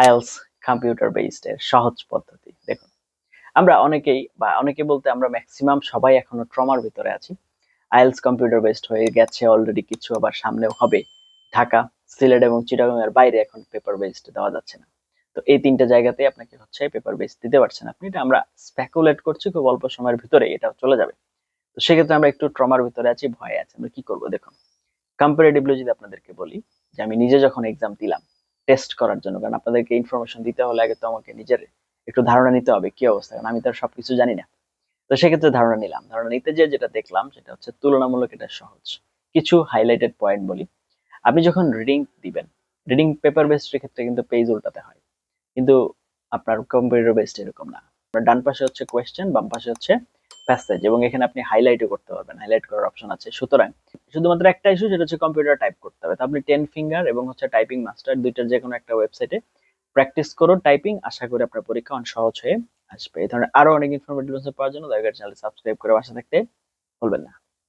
IELTS computer based এর সহজ পদ্ধতি, দেখুন। আমরা অনেকেই বা অনেকে বলতে আমরা ম্যাক্সিমাম সবাই এখনও ট্রমার ভিতরে আছি। আইএলস কম্পিউটার বেসড হয়ে গেছে অলরেডি কিছু, আবার সামনেও হবে। ঢাকা, সিলেট এবং চিটাগাং এর বাইরে এখন পেপার বেসড দেওয়া যাচ্ছে না। তো এই তিনটা জায়গাতে আপনাকে হচ্ছে পেপার বেস দিতে পারছেন আপনি। এটা আমরা স্পেকুলেট করছি, খুব অল্প সময়ের ভিতরে এটা চলে যাবে। তো সেক্ষেত্রে আমরা একটু ট্রমার ভিতরে আছি, ভয়ে আছি। আমরা কি করব, দেখুন। কম্পারেটিভলি যদি আপনাদেরকে বলি, যে আমি নিজে যখন এক্সাম দিলাম টেস্ট করার জন্য। কারণ আপনাদেরকে ইনফরমেশন দিতে হলে আগে তো আমাকে নিজের একটু ধারণা নিতে হবে কি অবস্থা। কারণ আমি তো আর সবকিছু জানি না। তো সেক্ষেত্রে ধারণা নিলাম। ধারণা নিতে যে যেটা দেখলাম সেটা হচ্ছে তুলনামূলক এটা সহজ। কিছু হাইলাইটেড পয়েন্ট বলি। আপনি যখন রিডিং দিবেন রিডিং পেপার বেসড ক্ষেত্রে কিন্তু পেজ উল্টাতে হয়। কিন্তু আপনার কম্পিউটার বেসড এরকম না। ডান পাশে হচ্ছে কোয়েশ্চেন বাম পাশে হচ্ছে প্যাসেজ এবং এখানে আপনি হাইলাইটও করতে পারবেন। হাইলাইট করার অপশন আছে। সুতরাং শুধুমাত্র একটা ইস্যু যেটা হচ্ছে কম্পিউটার টাইপ করতে হবে। তো আপনি টেন ফিঙ্গার এবং হচ্ছে টাইপিং মাস্টার দুইটার যে কোনো একটা ওয়েবসাইটে প্র্যাকটিস করো টাইপিং আশা করি আপনার পরীক্ষা অনেক সহজ হয়ে আসবে। এই ধরনের আরও অনেক ইনফরমেটিভ পাওয়ার জন্য দয়া চ্যানেল সাবস্ক্রাইব করে বাসা থাকতে ভুলবেন না।